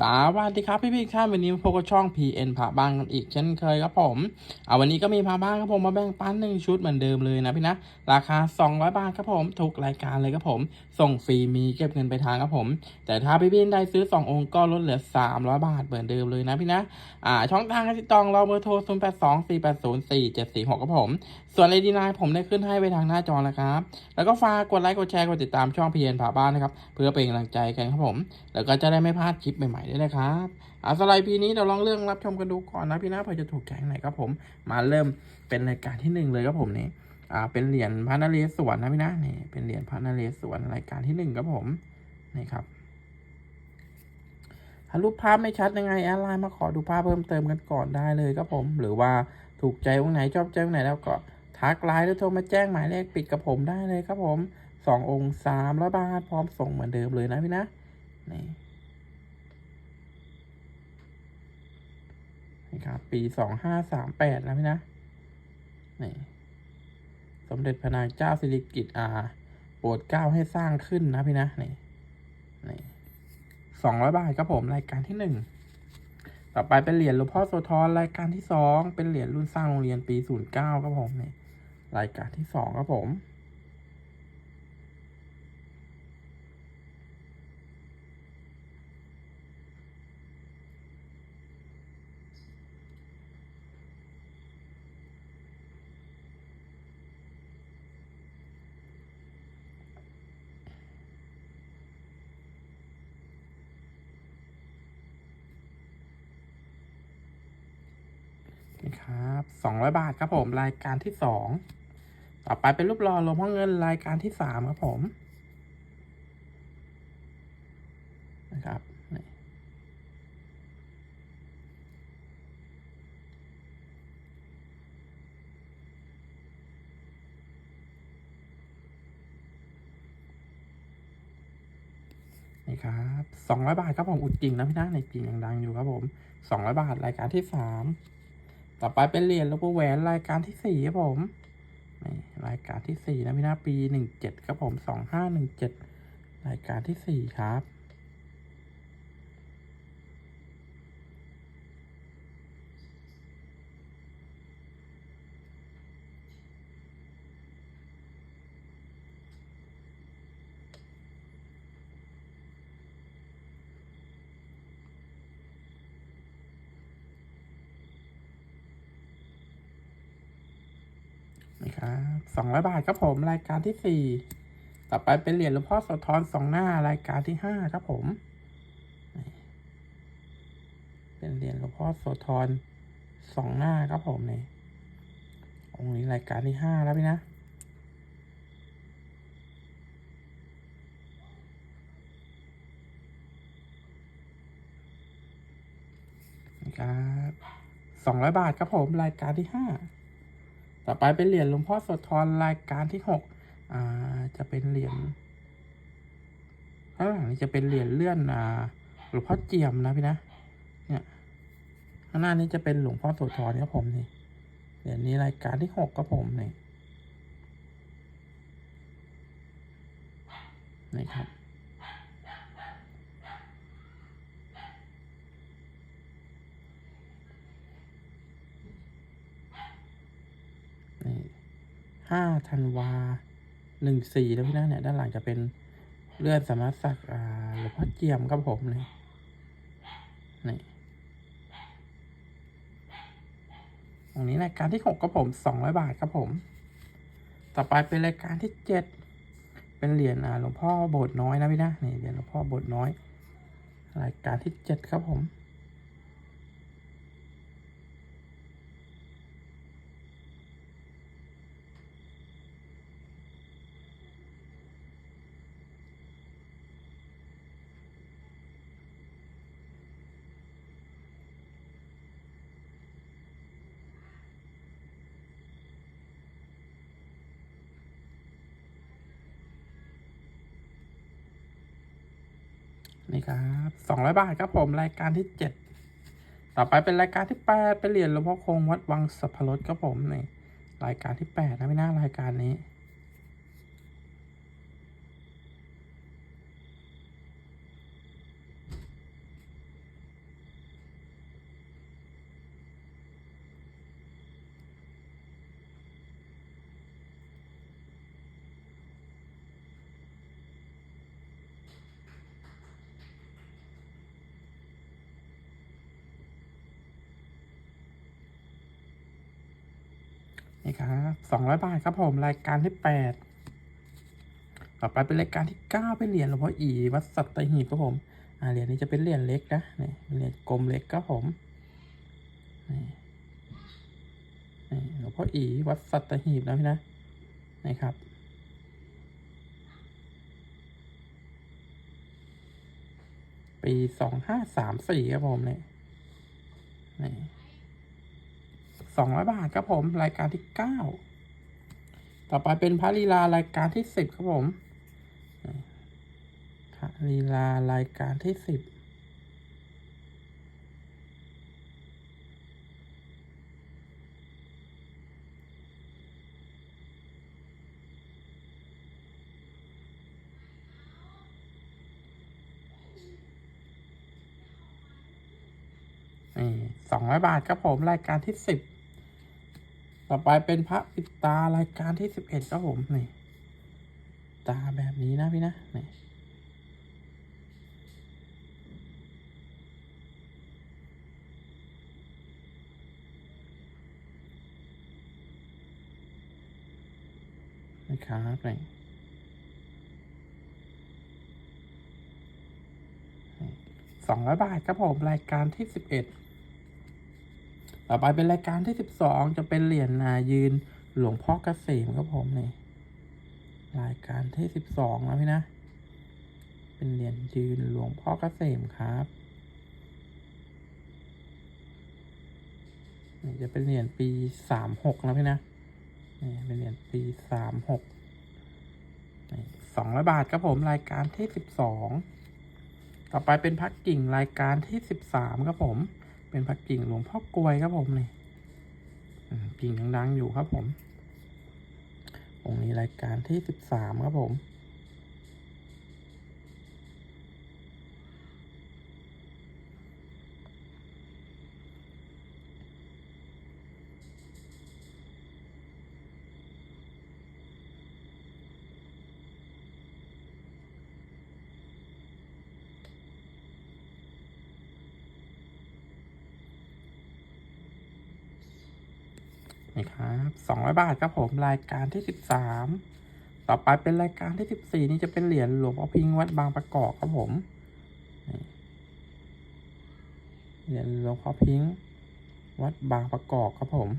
สวัสดีครับพี่พี่ท่าวันนี้มาพบกับช่อง PN ผาบ้างกันอีกเช่นเคยครับผมเอาวันนี้ก็มีผาบ้างครับผมมาแบ่งปันหนึ่งชุดเหมือนเดิมเลยนะพี่นะ ราคา 200 บาทครับผมทุกรายการเลยครับผม ส่งฟรีมีเก็บเงินไปทางครับผม แต่ถ้าพี่พี่ได้ซื้อ 2 องค์ก็ลดเหลือ 300 บาทเหมือนเดิมเลยนะพี่นะอ่าช่องทางการติดต่อเราเบอร์โทร 0 8 2 4 8 0 4 7 4 6ครับผม ส่วนเลดีนายผมได้ขึ้นให้ไปทางหน้าจอแล้วครับแล้วก็ฝากกดไลค์กดแชร์กดติดตามช่อง PN ผ่าบ้านนะครับเพื่อเป็นกำลังใจกันครับผม แล้วก็จะได้ไม่พลาดคลิปใหม่ด้วยนะครับอาสไลด์พีนี้เดี๋ยวลองเรื่องรับชมกันดูก่อนนะพี่นะเผื่อจะถูกใจไหนครับผม มาเริ่มเป็นรายการที่หนึ่งเลยครับผมนี่อ่าเป็นเหรียญพระนเรศวรนะพี่นะนี่เป็นเหรียญพระนเรศวรรายการที่หนึ่งครับผมนี่ครับถ้ารูปภาพไม่ชัดยังไงแอดไลน์มาขอดูภาพเพิ่มเติมกันก่อนได้เลยครับผม หรือว่าถูกใจตรงไหนชอบใจตรงไหนแล้วก็ทักไลน์หรือโทรมาแจ้งหมายเลขปิดกับผมได้เลยครับผมสององค์สามร้อยบาทพร้อมส่งเหมือนเดิมเลยนะพี่นะนี่ นี่ครับ ปีสองห้าสามแปดนะพี่นะนี่สมเด็จพระนางเจ้าสิริกิติ์อาโปรดเกล้าให้สร้างขึ้นนะพี่นะนี่นี่สองร้อยบาทครับผมรายการที่หนึ่งต่อไปเป็นเหรียญหลวงพ่อโสธรรายการที่สองเป็นเหรียญรุ่นสร้างโรงเรียนปีศูนย์เก้าครับผมนี่รายการที่สองครับผม ครับสองร้อยบาทครับผม รายการที่สองต่อไปเป็นรูปหล่อลวงพ่อเงินรายการที่สามครับผมนะครับนี่นี่ครับสองร้อยบาทครับผมอุดจริงนะพี่นะในจริงยังดังอยู่ครับผมสองร้อยบาทรายการที่สาม ต่อไปเป็นเหรียญลูกแหวนรายการที่สี่ครับผมนี่รายการที่สี่นะพี่นะปีหนึ่งเจ็ดครับผมสองห้าหนึ่งเจ็ดรายการที่สี่ครับ นี่ครับสองร้อยบาทครับผมรายการที่สี่ต่อไปเป็นเหรียญหลวงพ่อโสธรสองหน้ารายการที่ห้าครับผม เป็นเหรียญหลวงพ่อโสธรสองหน้าครับผมเนี่ยองค์นี้รายการที่ห้าแล้วพี่นะนี่ครับสองร้อยบาทครับผมรายการที่ห้า ต่อไปเป็นเหรียญหลวงพ่อโสธรรายการที่หกอ่าจะเป็นเหรียญข้างหลังนี้จะเป็นเหรียญเลื่อนอ่าหลวงพ่อเจียมนะพี่นะเนี่ยข้างหน้านี้จะเป็นหลวงพ่อโสธรครับผมนี่เหรียญนี้รายการที่หกครับผมนี่นี่ครับ ห้าธันวาหนึ่งสี่แล้วพี่นะเนี่ย ด้านหลังจะเป็นเลื่อนสมารถสักดิ์อ่าหลวงพ่อเจียมครับผมนี่นี่ตรงนี้รายการที่หกครับผมสองร้อยบาทครับผม ต่อไปเป็นรายการที่เจ็ดเป็นเหรียญอ่าหลวงพ่อโบสถ์น้อยนะพี่นะนี่เหรียญหลวงพ่อโบสถ์น้อย รายการที่เจ็ดครับผม ครับสองร้อยบาทครับผมรายการที่เจ็ดต่อไปเป็นรายการที่แปดเป็นเหรียญหลวงพ่อคงวัดวังสัพพรสครับผมนี่รายการที่แปดนะไม่น่ารายการนี้ นี่ครับสองร้อยบาทครับผมรายการที่แปดต่อไปเป็นรายการที่เก้าเป็นเหรียญหลวงพ่ออีวัดสัตหีบครับผมอ่าเหรียญนี้จะเป็นเหรียญเล็กนะนี่เหรียญกลมเล็กครับผมนี่หลวงพ่ออีวัดสัตหีบนะพี่นะนี่ครับปีสองห้าสามสี่ครับผมเนี่ยนี่ สองร้อยบาทครับผม รายการที่เก้าต่อไปเป็นพระลีลารายการที่สิบครับผมพระลีลารายการที่สิบนี่สองร้อยบาทครับผม รายการที่สิบ ต่อไปเป็นพระปิดตารายการที่สิบเอ็ดครับผมนี่ตาแบบนี้นะพี่นะนี่นะครับนี่สองร้อยบาทครับผม รายการที่สิบเอ็ด ต่อไปเป็นรายการที่สิบสองจะเป็นเหรียญนายืนหลวงพ่อเกษมครับผมนี่รายการที่สิบสองแล้วพี่นะ เป็นเหรียญยืนหลวงพ่อเกษมครับนี่จะเป็นเหรียญปีสามหกนะพี่นะนี่เป็นเหรียญปีสามหกสองร้อยบาทครับผมรายการที่สิบสองต่อไปเป็นพักกิ่งรายการที่สิบสามครับผม เป็นพักกิ่งหลวงพ่อกลวยครับผมนี่กิ่งดังๆอยู่ครับผมองค์นี้รายการที่สิบสามครับผม นี่ครับสองร้อยบาทครับผมรายการที่สิบสามต่อไปเป็นรายการที่สิบสี่นี่จะเป็นเหรียญหลวงพ่อพิงวัดบางประกอบครับผมเหรียญหลวงพ่อพิงวัดบางประกอบครับผม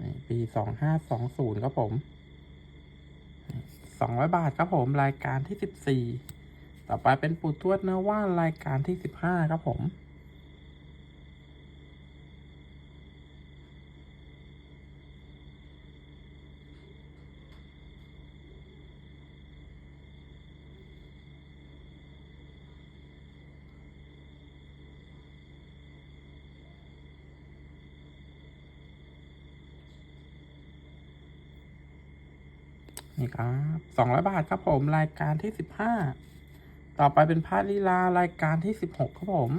นี่ ปีสองห้าสองศูนย์ครับผมสองร้อยบาทครับผมรายการที่สิบสี่ต่อไปเป็นปูทวดเนื้อว่านรายการที่สิบห้าครับผม นี่ครับสองร้อยบาทครับผมรายการที่สิบห้าต่อไปเป็นพาลีลารายการที่สิบหกครับผม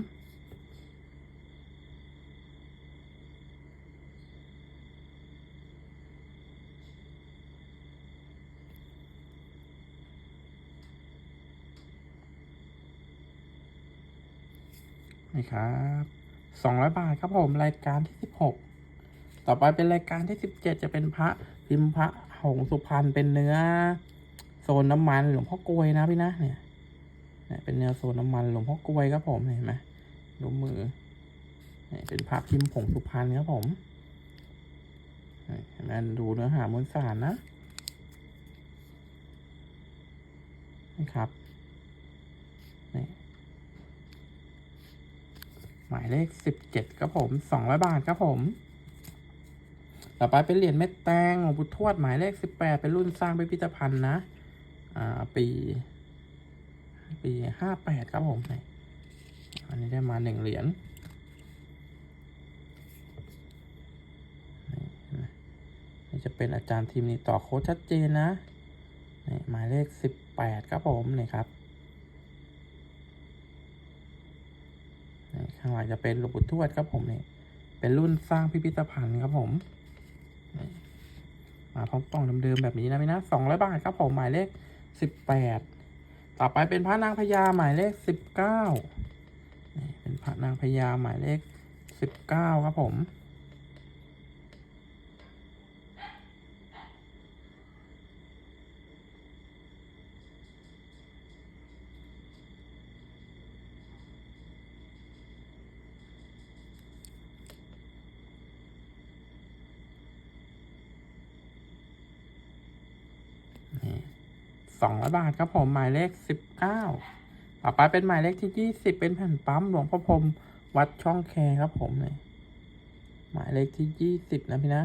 นี่ครับสองร้อยบาทครับผมรายการที่สิบหกต่อไปเป็นรายการที่สิบเจ็ดจะเป็นพระพิมพ์พระ หงสุพรรณเป็นเนื้อ โซนน้ำมันหลวงพ่อกลวยนะพี่นะเนี่ยเนี่ยเป็นเนื้อโซนน้ำมันหลวงพ่อกลวยครับผมเห็นไหมดูมือเนี่ยเป็นพระพิมพ์ผงสุพรรณครับผมเนี่ยเห็นไหมดูเนื้อหามวลสารนะนะครับนี่หมายเลขสิบเจ็ดครับผมสองร้อยบาทครับผม ต่อไปเป็นเหรียญเม็ดแตงหลวงปู่ทวดหมายเลขสิบแปดเป็นรุ่นสร้างพิพิธภัณฑ์นะ อ่า ปี ปีห้าแปดครับผมนี่อันนี้ได้มาหนึ่งเหรียญนี่จะเป็นอาจารย์ทีมนี้ต่อโค้ดชัดเจนนะนี่หมายเลขสิบแปดครับผมนี่ครับข้างหลังจะเป็นหลวงปู่ทวดครับผมนี่เป็นรุ่นสร้างพิพิธภัณฑ์ครับผม มาพร้อมกล่องเดิมๆแบบนี้นะพี่นะสองร้อยบาทครับผมหมายเลขสิบแปดต่อไปเป็นพระนางพญาหมายเลขสิบเก้าเป็นพระนางพญาหมายเลขสิบเก้าครับผม สองร้อยบาทครับผมหมายเลขสิบเก้าต่อไปเป็นหมายเลขที่ยี่สิบเป็นแผ่นปั๊มหลวงพ่อพรมวัดช่องแคครับผมเนี่ยหมายเลขที่ยี่สิบนะพี่นะ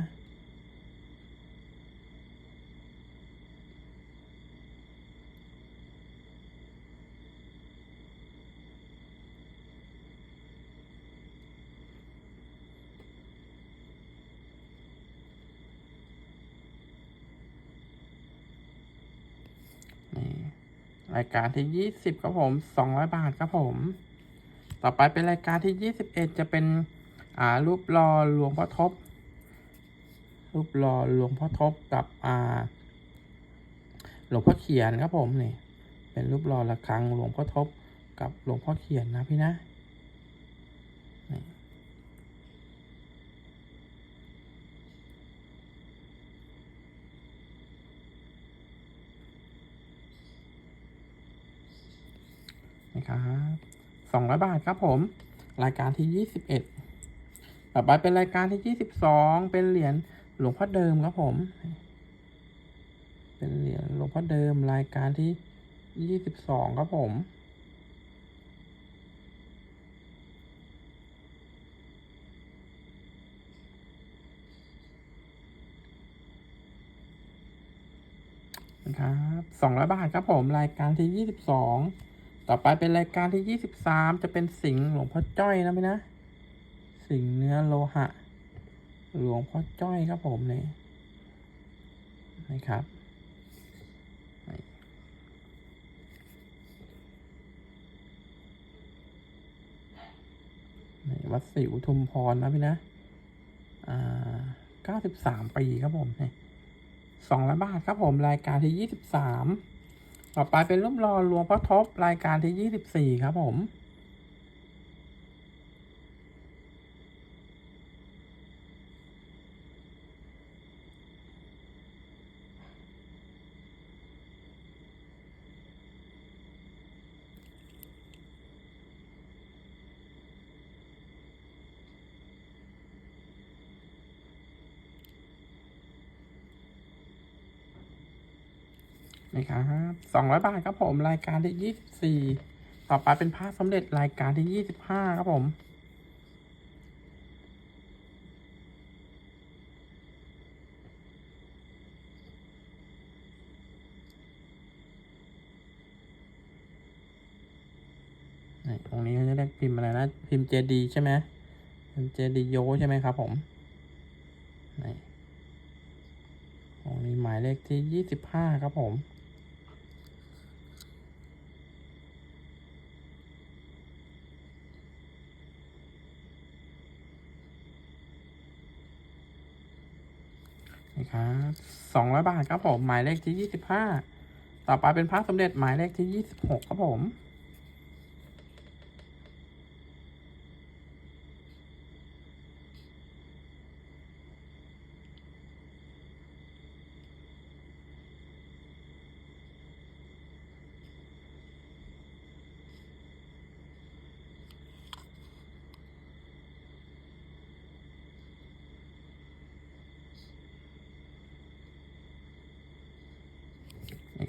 รายการที่ยี่สิบครับผมสองร้อยบาทครับผม ต่อไปเป็นรายการที่ยี่สิบเอ็ดจะเป็นอ่ารูปหล่อหลวงพ่อทบ รูปหล่อหลวงพ่อทบกับอ่าหลวงพ่อเขียนครับผมนี่เป็นรูปหล่อระฆังหลวงพ่อทบกับหลวงพ่อเขียนนะพี่นะ 200 บาทครับผม รายการที่ 21 ต่อไปเป็นรายการที่ 22 เป็นเหรียญหลวงพ่อเดิมครับผม เป็นเหรียญหลวงพ่อเดิมรายการที่ 22 ครับผมครับ200 บาทครับผม รายการที่ 22 ต่อไปเป็นรายการที่ยี่สิบสามจะเป็นสิงห์หลวงพ่อจ้อยนะพี่นะ สิงห์เนื้อโลหะ หลวงพ่อจ้อยครับผมนี่นะครับนี่นี่วัดศรีอุทุมพรนะพี่นะ อ่าเก้าสิบสามปีครับผมนี่สองร้อยบาทครับผมรายการที่ยี่สิบสาม ต่อไปเป็นรูปหล่อหลวงพ่อทบรายการที่ยี่สิบสี่ครับผม นี่ครับสองร้อยบาทครับผมรายการที่ยี่สิบสี่ต่อไปเป็นพระสมเด็จรายการที่ยี่สิบห้าครับผมตรงนี้เขาจะเรียกพิมพ์อะไรนะ พิมพ์เจดีใช่ไหมพิมพ์เจดีโยใช่ไหมครับผมนี่ตรงนี้หมายเลขที่ยี่สิบห้าครับผม ครับสองร้อยบาทครับผม หมายเลขที่ยี่สิบห้าต่อไปเป็นพระสมเด็จหมายเลขที่ยี่สิบหกครับผม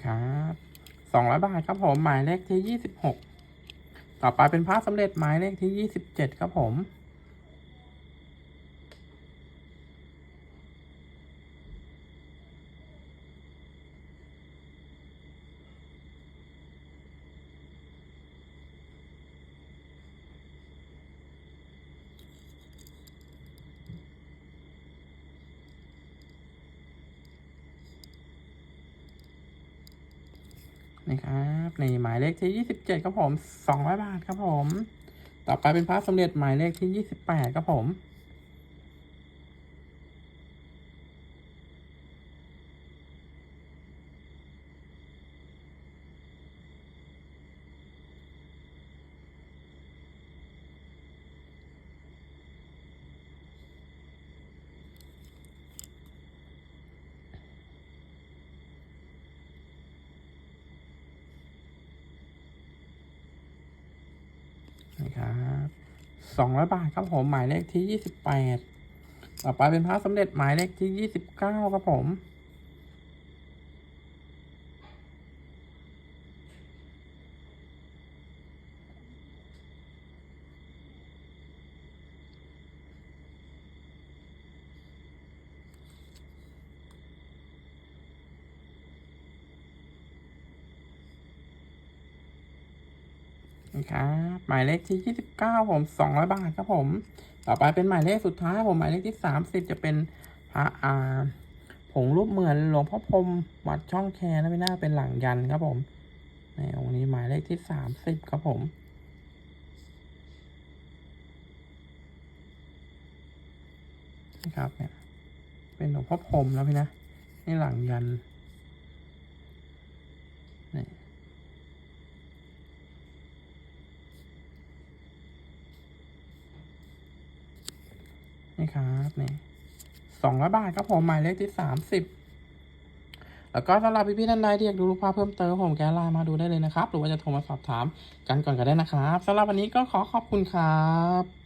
ครับสองร้อยบาทครับผมหมายเลขที่ยี่สิบหกต่อไปเป็นพระสำเร็จหมายเลขที่ยี่สิบเจ็ดครับผม นี่ครับนี่หมายเลขที่ยี่สิบเจ็ดครับผมสองร้อยบาทครับผม ต่อไปเป็นพระสมเด็จหมายเลขที่ยี่สิบแปดครับผม ครับสองร้อยบาทครับผมหมายเลขที่ยี่สิบแปดต่อไปเป็นพระสมเด็จหมายเลขที่ยี่สิบเก้าครับผม นะครับหมายเลขที่ยี่สิบเก้าผมสองร้อยบาทครับผม ต่อไปเป็นหมายเลขสุดท้ายผมหมายเลขที่สามสิบจะเป็นพระอาผงรูปเหมือนหลวงพ่อพรมวัดช่องแคนะไม่น่าเป็นหลังยันครับผม ในองค์นี้หมายเลขที่สามสิบครับผมนะครับเนี่ยเป็นหลวงพ่อพรมแล้วพี่นะนี่หลังยัน 200 บาทครับผมหมายเลขที่สามสิบแล้วก็สำหรับพี่ๆท่านใดที่อยากดูรูปภาพเพิ่มเติมผมแกไลน์มาดูได้เลยนะครับ หรือว่าจะโทรมาสอบถามกันก่อนก็ได้นะครับสำหรับวันนี้ก็ขอขอบคุณครับ